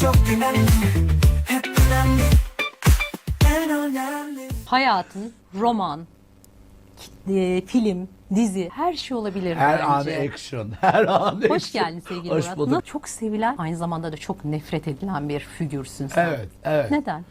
çok önemli Hep önemli En önemli Hayatın, roman, e, film, dizi her şey olabilir Her bence. an action. Her an action. Hoş geldin sevgili Hoş Murat. bulduk. Çok sevilen, aynı zamanda da çok nefret edilen bir figürsün sen. Evet, evet. Neden?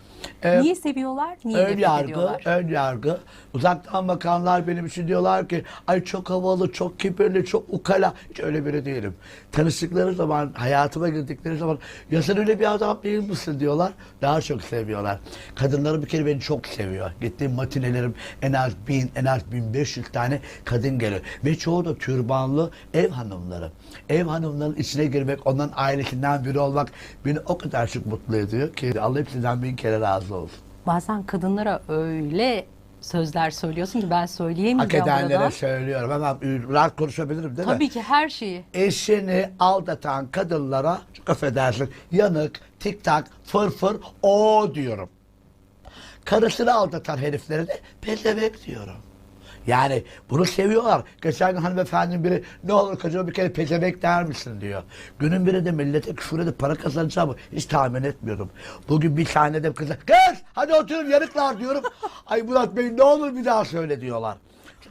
Ee, Niye seviyorlar, niye Ön nefret yargı, ediyorlar? ön yargı. Uzaktan bakanlar benim için diyorlar ki ay çok havalı, çok kibirli, çok ukala. Hiç öyle biri değilim. Tanıştıkları zaman, hayatıma girdikleri zaman ya sen öyle bir adam değil misin diyorlar. Daha çok seviyorlar. Kadınları bir kere beni çok seviyor. Gittiğim matinelerim en az bin, en az 1500 tane kadın geliyor. Ve çoğu da türbanlı ev hanımları. Ev hanımlarının içine girmek, onların ailesinden biri olmak beni o kadar çok mutlu ediyor ki Allah hepsinden bin kere razı olsun. Bazen kadınlara öyle sözler söylüyorsun ki ben Hak söyleyemeyeceğim edenlere burada. söylüyorum. Hemen rahat konuşabilirim değil mi? Tabii ki her şeyi. Eşini aldatan kadınlara çok affedersin yanık, tik tak, fır fır o diyorum. Karısını aldatan heriflere de pezevenk diyorum. Yani bunu seviyorlar. Geçen gün hanımefendinin biri ne olur kocama bir kere pezevenk der misin diyor. Günün biri de millete küfür edip para kazanacağımı hiç tahmin etmiyordum. Bugün bir tane de kıza kız hadi oturun yarıklar diyorum. Ay Murat Bey ne olur bir daha söyle diyorlar.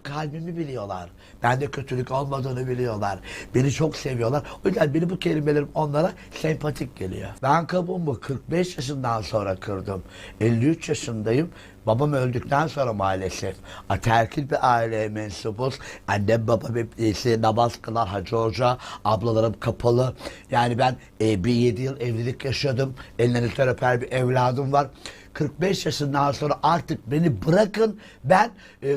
Kalbimi biliyorlar. Bende kötülük olmadığını biliyorlar. Beni çok seviyorlar. O yüzden benim bu kelimelerim onlara sempatik geliyor. Ben kabuğumu 45 yaşından sonra kırdım. 53 yaşındayım. Babam öldükten sonra maalesef ataerkil bir aileye mensubuz. Annem babam hepsi namaz kılar Hacı Hoca. Ablalarım kapalı. Yani ben e, bir 7 yıl evlilik yaşadım. Ellerinizden öper bir evladım var. 45 yaşından sonra artık beni bırakın. Ben e,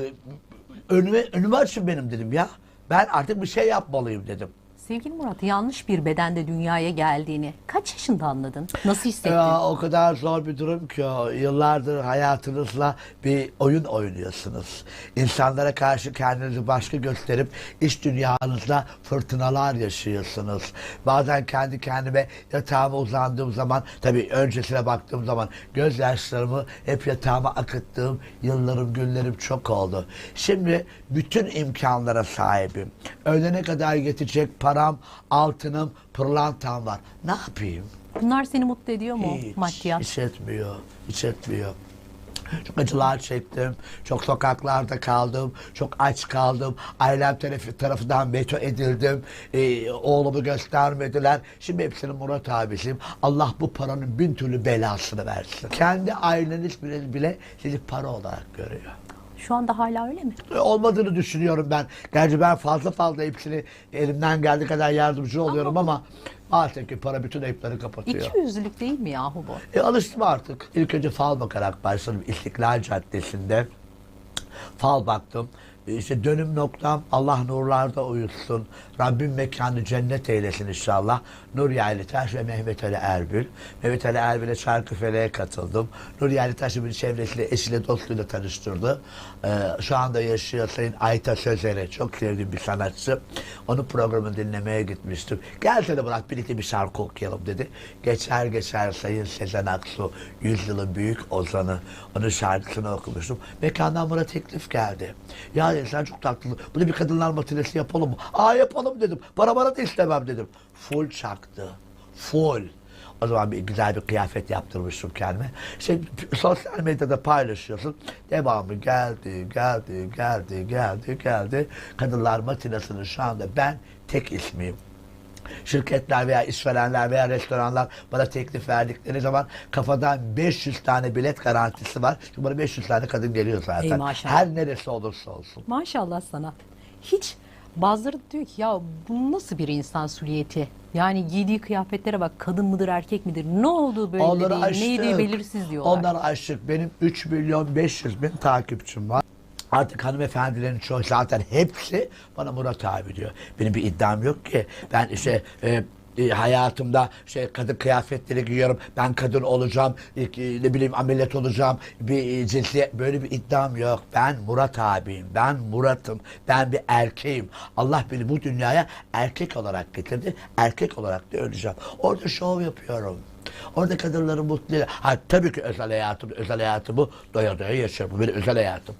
önüme, önümü açın benim dedim ya. Ben artık bir şey yapmalıyım dedim. Sevgili Murat yanlış bir bedende dünyaya geldiğini kaç yaşında anladın? Nasıl hissettin? Ya o kadar zor bir durum ki. Yıllardır hayatınızla bir oyun oynuyorsunuz. İnsanlara karşı kendinizi başka gösterip iş dünyanızda fırtınalar yaşıyorsunuz. Bazen kendi kendime yatağıma uzandığım zaman tabii öncesine baktığım zaman gözyaşlarımı hep yatağıma akıttığım yıllarım günlerim çok oldu. Şimdi bütün imkanlara sahibim. Ölene kadar yetecek param, altınım, pırlantam var. Ne yapayım? Bunlar seni mutlu ediyor mu Hiç, maddiyat? hiç etmiyor. Hiç etmiyor. Çok acılar çektim. Çok sokaklarda kaldım. Çok aç kaldım. Ailem tarafı, tarafından veto edildim. Ee, oğlumu göstermediler. Şimdi hepsinin Murat abisiyim. Allah bu paranın bin türlü belasını versin. Kendi aileniz bile, bile sizi para olarak görüyor. Şu anda hala öyle mi? E, olmadığını düşünüyorum ben. Gerçi ben fazla fazla hepsini elimden geldiği kadar yardımcı oluyorum ama maalesef ki para bütün ayıpları kapatıyor. İki yüzlülük değil mi yahu bu? E alıştım artık. İlk önce fal bakarak başladım İstiklal Caddesi'nde. Fal baktım. E, İşte dönüm noktam Allah nurlarda uyutsun. Rabbim mekanı cennet eylesin inşallah. Nur Taş ve Mehmet Ali Erbil. Mehmet Ali Erbil'e Çarkıfele'ye katıldım. Nur Taş'ı bir çevresiyle, eşiyle, dostuyla tanıştırdı. Ee, şu anda yaşıyor Sayın Ayta Sözer'e. Çok sevdiğim bir sanatçı. Onun programını dinlemeye gitmiştim. Gelsene Murat birlikte bir şarkı okuyalım dedi. Geçer geçer Sayın Sezen Aksu. Yüzyılın büyük ozanı. Onun şarkısını okumuştum. Mekandan bana teklif geldi. Ya dedi, sen çok tatlı. Bunu bir kadınlar matinesi yapalım mı? Aa yapalım dedim. Para bana da istemem dedim. Full çaktı. Full. O zaman bir güzel bir kıyafet yaptırmıştım kendime. İşte sosyal medyada paylaşıyorsun. Devamı geldi, geldi, geldi, geldi, geldi. Kadınlar matinasının şu anda ben tek ismiyim. Şirketler veya işverenler veya restoranlar bana teklif verdikleri zaman kafadan 500 tane bilet garantisi var. Çünkü bana 500 tane kadın geliyor zaten. Ey maşallah. Her neresi olursa olsun. Maşallah sana. Hiç bazıları diyor ki ya bu nasıl bir insan süliyeti? Yani giydiği kıyafetlere bak kadın mıdır erkek midir? Ne olduğu böyle Onları değil. Neydi belirsiz diyorlar. Onları aştık. Benim 3 milyon 500 bin takipçim var. Artık hanımefendilerin çoğu zaten hepsi bana Murat abi diyor. Benim bir iddiam yok ki. Ben işte e, e, hayatımda şey kadın kıyafetleri giyiyorum. Ben kadın olacağım. e, ne bileyim ameliyat olacağım. Bir e, cinsiyet böyle bir iddiam yok. Ben Murat abiyim. Ben Murat'ım. Ben bir erkeğim. Allah beni bu dünyaya erkek olarak getirdi. Erkek olarak da öleceğim. Orada şov yapıyorum. Orada kadınları mutlu Ha tabii ki özel hayatım, özel hayatımı doya doya yaşıyorum. Bu benim özel hayatım.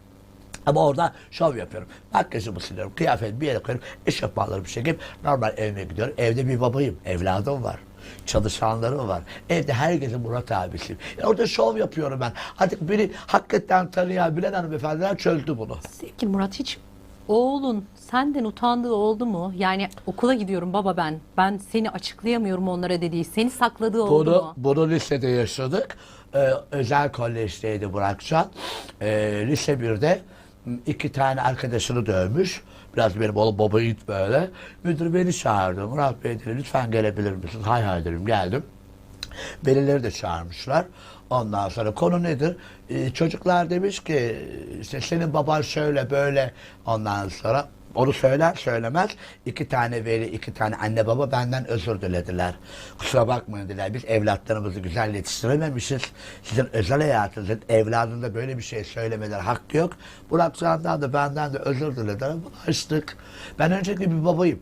Ama orada şov yapıyorum. Makyajımı siliyorum, kıyafet bir yere koyuyorum, eşofmanlarımı çekip normal evime gidiyorum. Evde bir babayım, evladım var. Çalışanları mı var? Evde herkese Murat abisi. Ya orada şov yapıyorum ben. Artık beni hakikaten tanıyan bilen hanımefendiler çözdü bunu. Sevgili Murat hiç oğlun senden utandığı oldu mu? Yani okula gidiyorum baba ben. Ben seni açıklayamıyorum onlara dediği. Seni sakladığı oldu Bunu, mu? bunu lisede yaşadık. Ee, özel kolejdeydi Burakcan. Ee, lise 1'de iki tane arkadaşını dövmüş. Biraz benim oğlum baba yiğit böyle. Müdür beni çağırdı. Murat Bey dedi lütfen gelebilir misin? Hay hay dedim geldim. Velileri de çağırmışlar. Ondan sonra konu nedir? Ee, çocuklar demiş ki işte senin baban şöyle böyle ondan sonra onu söyler söylemez iki tane veli iki tane anne baba benden özür dilediler. Kusura bakmayın dediler biz evlatlarımızı güzel yetiştirememişiz. Sizin özel hayatınızın evladında böyle bir şey söylemeler hakkı yok. Burak Can'dan da benden de özür dilediler. Bunu açtık. Ben önceki bir babayım.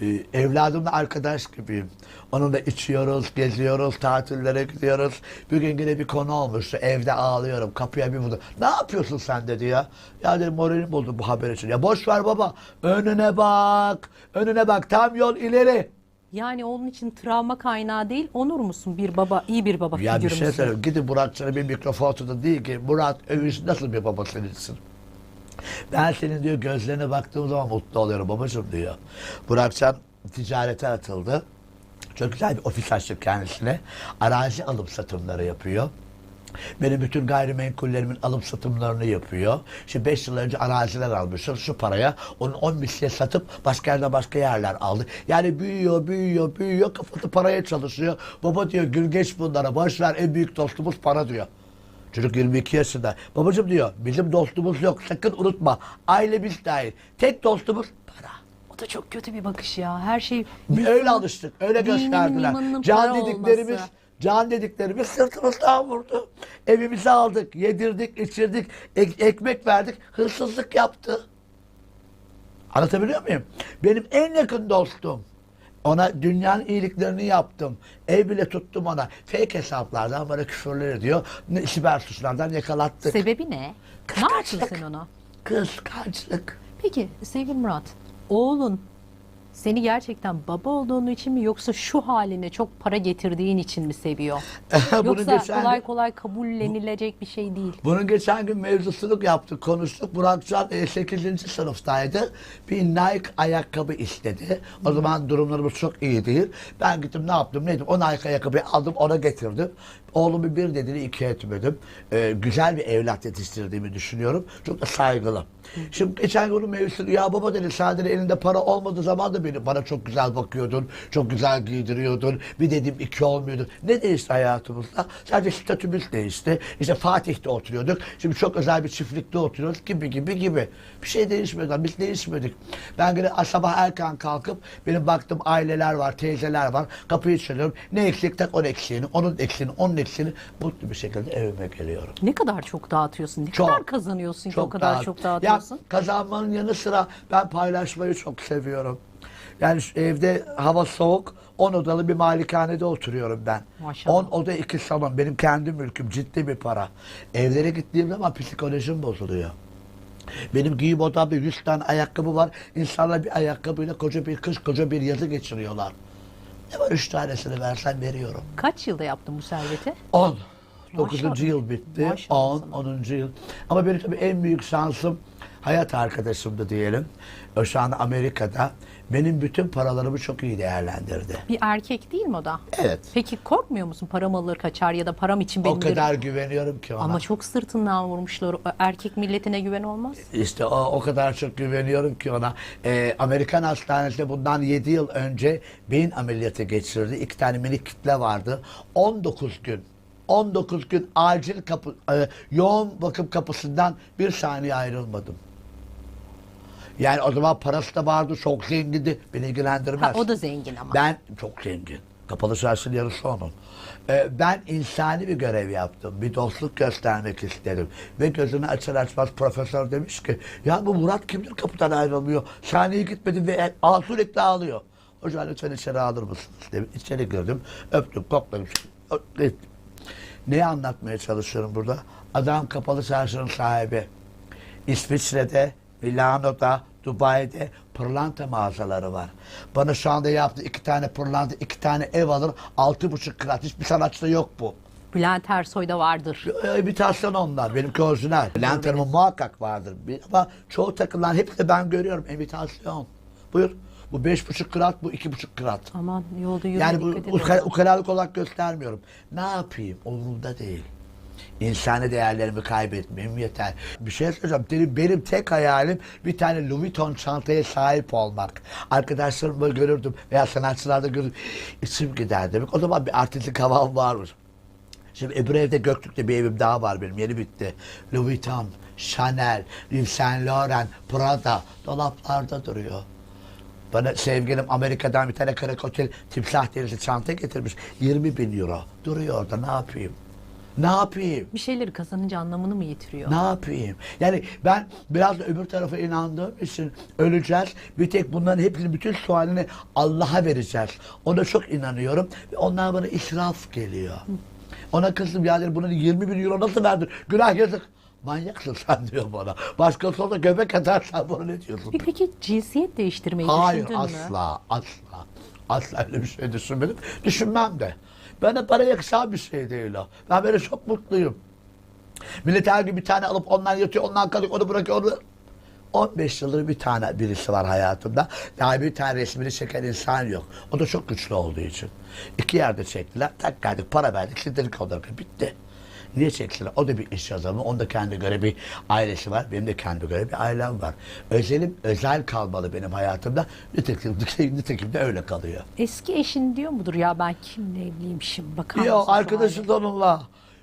Ee, evladımla arkadaş gibiyim. Onunla içiyoruz, geziyoruz, tatillere gidiyoruz. Bir gün yine bir konu olmuştu. Evde ağlıyorum. Kapıya bir vurdu. Ne yapıyorsun sen dedi ya. Ya dedim moralim bozdu bu haber için. Ya boş ver baba. Önüne bak. Önüne bak. Tam yol ileri. Yani onun için travma kaynağı değil, onur musun bir baba, iyi bir baba Ya bir figürü şey müsün? söyleyeyim. Gidin Muratcan'a bir mikrofon tutun. Değil ki Murat Övüş nasıl bir baba seninsin? Ben senin diyor gözlerine baktığım zaman mutlu oluyorum babacığım diyor. Burakcan ticarete atıldı. Çok güzel bir ofis açtık kendisine. Arazi alım satımları yapıyor. Benim bütün gayrimenkullerimin alım satımlarını yapıyor. Şimdi 5 yıl önce araziler almışım şu paraya. Onun 10 misliye satıp başka yerde başka yerler aldı. Yani büyüyor, büyüyor, büyüyor. Kafası paraya çalışıyor. Baba diyor gül geç bunlara. Boş ver en büyük dostumuz para diyor. Çocuk 22 yaşında. Babacım diyor bizim dostumuz yok sakın unutma. Ailemiz dahil. Tek dostumuz para. O da çok kötü bir bakış ya. Her şey Öyle alıştık. Öyle gösterdiler. imanının Can para dediklerimiz olması. Can dediklerimiz sırtımızdan vurdu. Evimizi aldık, yedirdik, içirdik, ek- ekmek verdik, hırsızlık yaptı. Anlatabiliyor muyum? Benim en yakın dostum. Ona dünyanın iyiliklerini yaptım. Ev bile tuttum ona. Fake hesaplardan bana küfürler ediyor. Siber suçlardan yakalattık. sebebi ne? Ne yaptın sen ona? Kıskançlık. Peki sevgili Murat, oğlun seni gerçekten baba olduğunu için mi yoksa şu haline çok para getirdiğin için mi seviyor? Bunu Yoksa geçen kolay gün- kolay kabullenilecek bir şey değil. Bunun geçen gün mevzusunu yaptık, konuştuk. Burakcan e, 8. sınıftaydı. Bir Nike ayakkabı istedi. O zaman durumlarımız çok iyi değil. Ben gittim ne yaptım, neydim? O Nike ayakkabıyı aldım, ona getirdim. Oğlumu bir dediğini iki etmedim. Ee, güzel bir evlat yetiştirdiğimi düşünüyorum. Çok da saygılı. Şimdi geçen gün onun mevzusunu, ya baba dedi sadece elinde para olmadığı zaman da beni bana çok güzel bakıyordun, çok güzel giydiriyordun. Bir dedim iki olmuyordu. Ne değişti hayatımızda? Sadece statümüz değişti. İşte Fatih'te oturuyorduk. Şimdi çok özel bir çiftlikte oturuyoruz gibi gibi gibi. Bir şey değişmiyordu. Biz değişmedik. Ben yine sabah erken kalkıp benim baktığım aileler var, teyzeler var. Kapıyı çalıyorum. Ne eksik tak onun eksiğini, onun eksiğini, onun eksiğini mutlu bir şekilde evime geliyorum. Ne kadar çok dağıtıyorsun? Ne Çok. kadar kazanıyorsun ki o kadar dağıt- çok dağıtıyorsun? Ya kazanmanın yanı sıra ben paylaşmayı çok seviyorum. Yani şu evde hava soğuk, 10 odalı bir malikanede oturuyorum ben. Maşallah. 10 oda 2 salon. Benim kendi mülküm ciddi bir para. Evlere gittiğim zaman psikolojim bozuluyor. Benim giyim odamda 100 tane ayakkabı var. İnsanlar bir ayakkabıyla koca bir kış, koca bir yazı geçiriyorlar. Ne var 3 tanesini versen veriyorum. Kaç yılda yaptın bu serveti? 10. 9. Maşallah. yıl bitti. Maşallah 10, sana. 10. yıl. Ama benim tabii en büyük şansım hayat arkadaşımdı diyelim. O şu anda Amerika'da. Benim bütün paralarımı çok iyi değerlendirdi. Bir erkek değil mi o da? Evet. Peki korkmuyor musun param alır kaçar ya da param için benim O kadar güveniyorum ki ona. Ama çok sırtından vurmuşlar. Erkek milletine güven olmaz. İşte o, o kadar çok güveniyorum ki ona. Ee, Amerikan hastanesinde bundan 7 yıl önce beyin ameliyatı geçirdi. İki tane minik kitle vardı. 19 gün 19 gün acil kapı, e, yoğun bakım kapısından bir saniye ayrılmadım. Yani o zaman parası da vardı, çok zengindi. Beni ilgilendirmez. Ha, o da zengin ama. Ben çok zengin. Kapalı çarşının yarısı onun. Ee, ben insani bir görev yaptım. Bir dostluk göstermek istedim. Ve gözünü açar açmaz profesör demiş ki ya bu Murat kimdir kapıdan ayrılmıyor. Sahneye gitmedi ve ağ, sürekli ağlıyor. Hocam lütfen içeri alır mısınız? Dedim. İçeri girdim. Öptüm, kokladım. Gittim. Neyi anlatmaya çalışıyorum burada? Adam kapalı çarşının sahibi. İsviçre'de Milano'da, Dubai'de pırlanta mağazaları var. Bana şu anda yaptığı iki tane pırlanta, iki tane ev alır. Altı buçuk krat. Hiçbir sanatçıda yok bu. Bülent Ersoy'da vardır. İmitasyon onlar. Benimki orijinal. Bülent Hanım'ın muhakkak vardır. Ama çoğu takılan hepsi de ben görüyorum. imitasyon. Buyur. Bu beş buçuk krat, bu iki buçuk krat. Aman yolda yürüme Yani bu dikkat edin. ukala- ukalalık olarak göstermiyorum. Ne yapayım? Umurumda değil. İnsani değerlerimi kaybetmeyeyim yeter. Bir şey söyleyeceğim. Benim, benim tek hayalim bir tane Louis Vuitton çantaya sahip olmak. Arkadaşlarımla görürdüm veya sanatçılarda görürdüm. İçim gider demek. O zaman bir artistik havam varmış. Şimdi öbür evde Göktürk'te bir evim daha var benim. Yeni bitti. Louis Vuitton, Chanel, Yves Saint Laurent, Prada dolaplarda duruyor. Bana sevgilim Amerika'dan bir tane karakotel timsah derisi çanta getirmiş. 20 bin euro. Duruyor orada ne yapayım? Ne yapayım? Bir şeyleri kazanınca anlamını mı yitiriyor? Ne yapayım? Yani ben biraz da öbür tarafa inandığım için öleceğiz. Bir tek bunların hepsini, bütün sualini Allah'a vereceğiz. Ona çok inanıyorum. Ve onlar bana israf geliyor. Ona kızdım ya dedim, bunun 20 bin euro nasıl verdin? Günah yazık. Manyaksın sen diyor bana. Başkası olsa göbek atarsan bunu ne diyorsun? Bir Peki cinsiyet değiştirmeyi Hayır düşündün mü? asla asla. Asla öyle bir şey düşünmedim. Düşünmem de. Bana para yakışan bir şey değil o. Ben böyle çok mutluyum. Millet her gün bir tane alıp ondan yatıyor, ondan kalıyor, onu bırakıyor, onu... 15 yıldır bir tane birisi var hayatımda. Daha bir tane resmini çeken insan yok. O da çok güçlü olduğu için. İki yerde çektiler. Tak geldik, para verdik, sildirdik onları. Bitti. Niye çektiler? O da bir iş adamı. Onun da kendi göre bir ailesi var. Benim de kendi göre bir ailem var. Özelim özel kalmalı benim hayatımda. Nitekim, nitekim de öyle kalıyor. Eski eşin diyor mudur ya ben kimle evliymişim bakar Yok arkadaşım da onunla.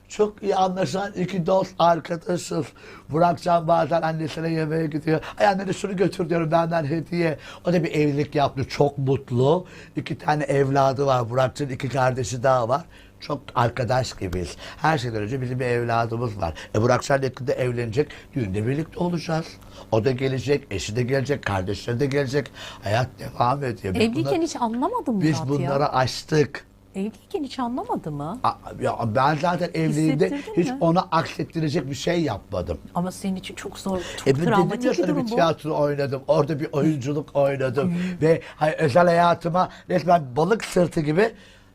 Çok iyi anlaşan iki dost arkadaşız. Burakcan bazen annesine yemeğe gidiyor. Ay annene şunu götür diyorum benden hediye. O da bir evlilik yaptı. Çok mutlu. İki tane evladı var. Burakcan iki kardeşi daha var. Çok arkadaş gibiyiz. Her şeyden önce bizim bir evladımız var. E Burakcan yakında evlenecek. Düğünde birlikte olacağız. O da gelecek, eşi de gelecek, kardeşleri de gelecek. Hayat devam ediyor. Biz Evliyken bunları- hiç anlamadım mı Biz Murat bunları ya? açtık. Evliyken hiç anlamadı mı? A- Ya ben zaten evliliğimde Hissettirdin hiç mi? ona aksettirecek bir şey yapmadım. Ama senin için çok zor, çok E ben dedim ya travmatik bir sana durum bir bu. tiyatro oynadım. Orada bir oyunculuk oynadım. Ve hay- özel hayatıma resmen balık sırtı gibi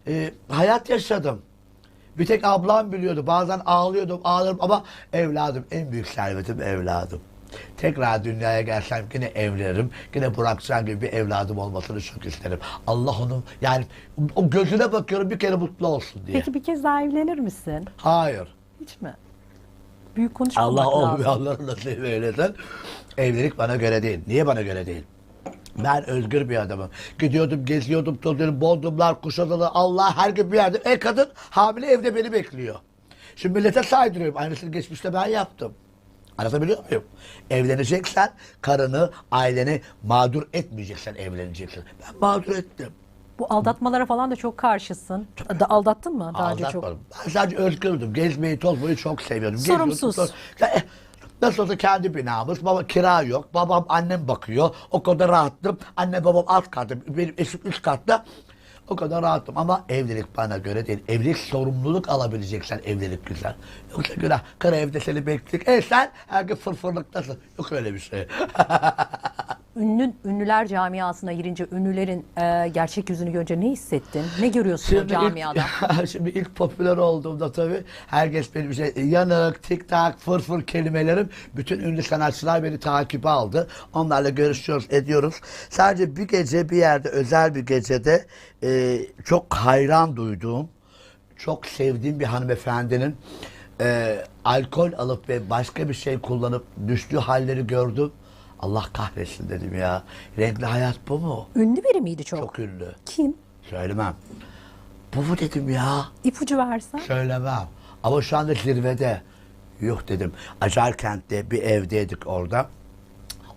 e, hayat yaşadım. Bir tek ablam biliyordu. Bazen ağlıyordum, ağlarım ama evladım, en büyük servetim evladım. Tekrar dünyaya gelsem yine evlenirim. Yine Burak Can gibi bir evladım olmasını çok isterim. Allah onu yani o gözüne bakıyorum bir kere mutlu olsun diye. Peki bir kez daha evlenir misin? Hayır. Hiç mi? Büyük konuşmamak Allah lazım. olmuyor Allah'ın nasip eylesin. Evlilik bana göre değil. Niye bana göre değil? Ben özgür bir adamım. Gidiyordum, geziyordum, tozuyordum, Bodrumlar, Kuşadalı, Allah her gün bir yerde. E kadın hamile evde beni bekliyor. Şimdi millete saydırıyorum. Aynısını geçmişte ben yaptım. Anlatabiliyor muyum? Evleneceksen karını, aileni mağdur etmeyeceksen evleneceksin. Ben mağdur ettim. Bu aldatmalara falan da çok karşısın. Da aldattın mı daha önce çok? Ben sadece özgürdüm. Gezmeyi, tozmayı çok seviyordum. Geziyordum, Sorumsuz. toz- Ya, eh, Nasıl olsa kendi binamız. Baba kira yok. Babam annem bakıyor. O kadar rahattım. Anne babam alt katta. Benim eşim üst katta. O kadar rahattım ama evlilik bana göre değil. Evlilik sorumluluk alabileceksen evlilik güzel. Yoksa günah. Karı evde seni bekliyor. E sen her gün fırfırlıktasın. Yok öyle bir şey. Ünlü, ünlüler camiasına girince ünlülerin e, gerçek yüzünü görünce ne hissettin? Ne görüyorsun o camiada? Ilk, şimdi ilk popüler olduğumda tabii herkes benim şey yanık, tik tak, fır fır kelimelerim bütün ünlü sanatçılar beni takibe aldı. Onlarla görüşüyoruz, ediyoruz. Sadece bir gece bir yerde özel bir gecede e, çok hayran duyduğum, çok sevdiğim bir hanımefendinin e, alkol alıp ve başka bir şey kullanıp düştüğü halleri gördüm. Allah kahretsin dedim ya. Renkli hayat bu mu? Ünlü biri miydi çok? Çok ünlü. Kim? Söylemem. Bu mu dedim ya? İpucu versen. Söylemem. Ama şu anda zirvede. Yok dedim. Acarkent'te bir evdeydik orada.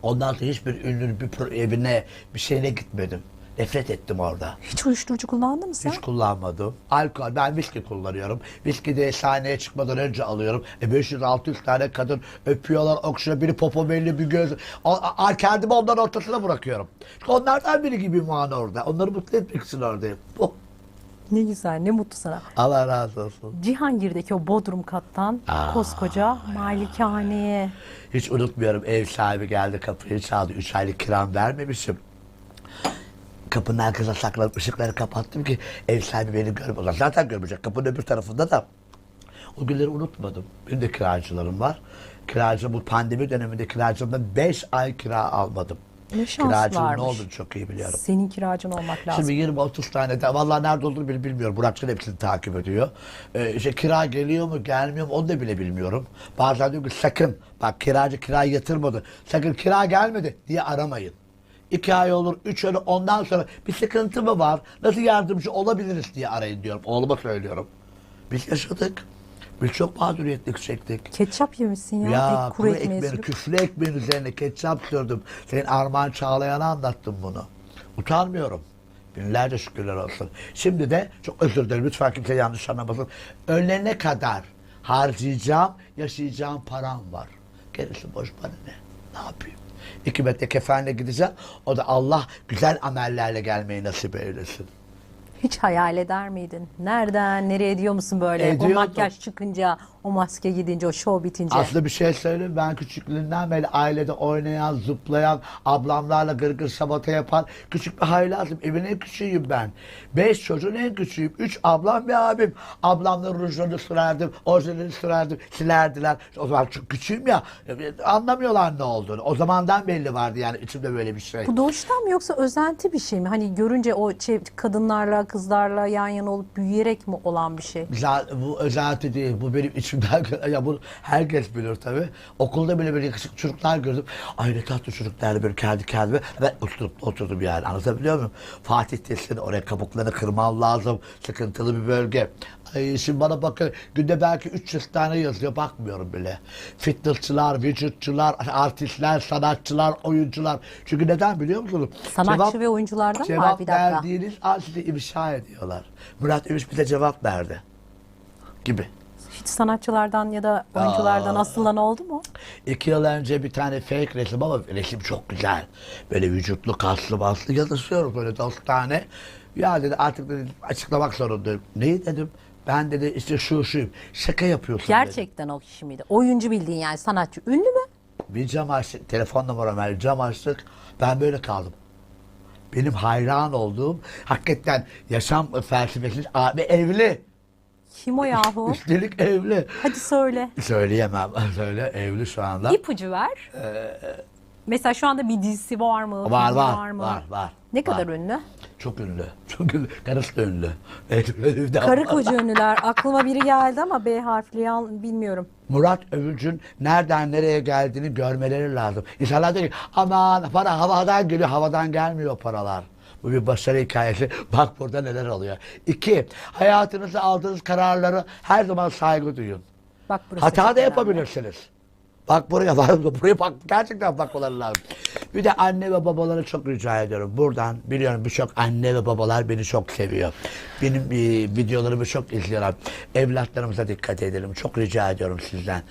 Ondan sonra hiçbir ünlünün bir pro- evine bir şeyine gitmedim. Nefret ettim orada. Hiç uyuşturucu kullandın mı sen? Hiç kullanmadım. Alkol, ben viski kullanıyorum. Viski de sahneye çıkmadan önce alıyorum. E 500-600 tane kadın öpüyorlar, okşuyor. Biri popo belli bir göz. O, a, kendimi onların ortasına bırakıyorum. İşte onlardan biri gibi muan orada. Onları mutlu etmek için oradayım. Bu. Ne güzel, ne mutlu sana. Allah razı olsun. Cihangir'deki o bodrum kattan Aa, koskoca malikaneye. Hiç unutmuyorum ev sahibi geldi kapıyı çaldı. Üç aylık kiram vermemişim. Kapının arkasına saklanıp ışıkları kapattım ki ev sahibi beni görmez. Zaten görmeyecek. Kapının öbür tarafında da. O günleri unutmadım. Benim de kiracılarım var. Kiracı bu pandemi döneminde kiracımdan 5 ay kira almadım. Ne şans Kiracının varmış. ne olduğunu çok iyi biliyorum. Senin kiracın olmak lazım. Şimdi 20-30 tane de vallahi nerede olduğunu bile bilmiyorum. Burakçın hepsini takip ediyor. Ee, işte kira geliyor mu gelmiyor mu onu da bile bilmiyorum. Bazen diyor ki sakın bak kiracı kirayı yatırmadı. Sakın kira gelmedi diye aramayın. İki ay olur, üç ay olur, ondan sonra bir sıkıntı mı var? Nasıl yardımcı olabiliriz diye arayın diyorum. Oğluma söylüyorum. Biz yaşadık. Biz çok mağduriyetlik çektik. Ketçap yemişsin ya. Ya Ek- kuru ekmeği sürüp. küflü ekmeğin üzerine ketçap sürdüm. Senin Armağan Çağlayan'a anlattım bunu. Utanmıyorum. Binlerce şükürler olsun. Şimdi de çok özür dilerim lütfen kimse yanlış anlamasın. Ölene kadar harcayacağım, yaşayacağım param var. Gerisi boş bana ne? Ne yapayım? İki metre kefenle gideceğim. O da Allah güzel amellerle gelmeyi nasip eylesin. Hiç hayal eder miydin? Nereden, nereye diyor musun böyle? O Ediyordum. makyaj çıkınca, o maske gidince, o şov bitince. Aslında bir şey söyleyeyim ben küçüklüğünden beri ailede oynayan, zıplayan, ablamlarla gırgır sabata yapan küçük bir haylazım. Evin en küçüğüyüm ben. Beş çocuğun en küçüğüyüm. Üç ablam bir abim. Ablamların rujlarını sürerdim, orijinalini sürerdim, silerdiler. O zaman çok küçüğüm ya. Anlamıyorlar ne olduğunu. O zamandan belli vardı yani içimde böyle bir şey. Bu doğuştan mı yoksa özenti bir şey mi? Hani görünce o şey, kadınlarla, kızlarla yan yana olup büyüyerek mi olan bir şey? Bu özenti değil. Bu benim içimden. Ya bu herkes bilir tabii. Okulda bile böyle yakışıklı çocuklar gördüm. Ay ne tatlı çocuklar böyle kendi kendime. Ben oturup oturdum yani. Anlatabiliyor muyum? Fatih Teslin oraya kabuklarını kırmam lazım. Sıkıntılı bir bölge. Ay, şimdi bana bakın günde belki 300 tane yazıyor bakmıyorum bile. Fitnessçılar, vücutçular, artistler, sanatçılar, oyuncular. Çünkü neden biliyor musunuz? Sanatçı Cevap- ve oyunculardan mı var? Cevap Bir dakika. verdiğiniz an size ifşa ediyorlar. Murat Övüş bize cevap verdi. Gibi. Hiç sanatçılardan ya da oyunculardan asılan oldu mu? İki yıl önce bir tane fake resim ama resim çok güzel. Böyle vücutlu, kaslı, baslı yazışıyoruz böyle dostane. Ya dedi artık dedi, açıklamak zorundayım. Neyi dedim? Ben dedi işte şu şuyum. Şaka yapıyorsun dedi. Gerçekten o kişi miydi? Oyuncu bildiğin yani sanatçı. Ünlü mü? Bir cam açtık, telefon numaram ver, cam açtık. Ben böyle kaldım. Benim hayran olduğum, hakikaten yaşam felsefesi abi evli. Kim o yahu? Üstelik evli. Hadi söyle. Söyleyemem. Söyle evli şu anda. İpucu ver. Mesela şu anda bir dizisi var mı? Var filmi var var mı? var var. Ne kadar ünlü? Çok ünlü. Çok ünlü. Karısı da ünlü. Bir de Karı var. koca ünlüler. Aklıma biri geldi ama B harfli yan bilmiyorum. Murat Övülcün nereden nereye geldiğini görmeleri lazım. İnsanlar diyor ki aman para havadan geliyor. Havadan gelmiyor paralar. Bu bir başarı hikayesi. Bak burada neler oluyor. İki, hayatınızda aldığınız kararları her zaman saygı duyun. Bak burası Hata da önemli. yapabilirsiniz. Bak buraya bak, buraya bak. Gerçekten bakmaları lazım. Bir de anne ve babaları çok rica ediyorum. Buradan biliyorum birçok anne ve babalar beni çok seviyor. Benim e, videolarımı çok izliyorlar. Evlatlarımıza dikkat edelim. Çok rica ediyorum sizden.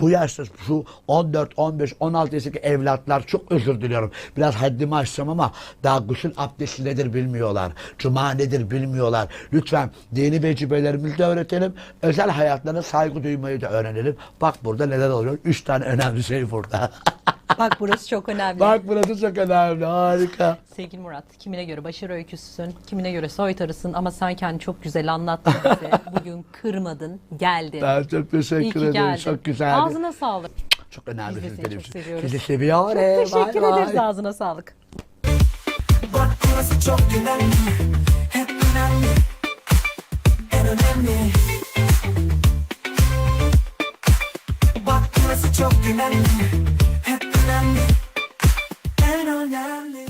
Bu yaşta şu 14, 15, 16 yaşındaki evlatlar çok özür diliyorum. Biraz haddimi aşacağım ama daha gusül abdesti nedir bilmiyorlar. Cuma nedir bilmiyorlar. Lütfen dini vecibelerimizi de öğretelim. Özel hayatlarına saygı duymayı da öğrenelim. Bak burada neler oluyor. Üç tane önemli şey burada. Bak burası çok önemli. Bak burası çok önemli. Harika. Sevgili Murat, kimine göre başarı öyküsüsün, kimine göre soytarısın ama sen kendini çok güzel anlattın bize. Bugün kırmadın, geldin. Ben çok İyi teşekkür ki ederim. geldin. Çok güzeldi. Ağzına sağlık. Çok önemli Biz de seni çok seviyoruz. Sizi seviyorum. Çok teşekkür bay. ederiz. Ağzına sağlık. Bak burası çok önemli Hep önemli En önemli 쫓겨나는 해프남니 에너나니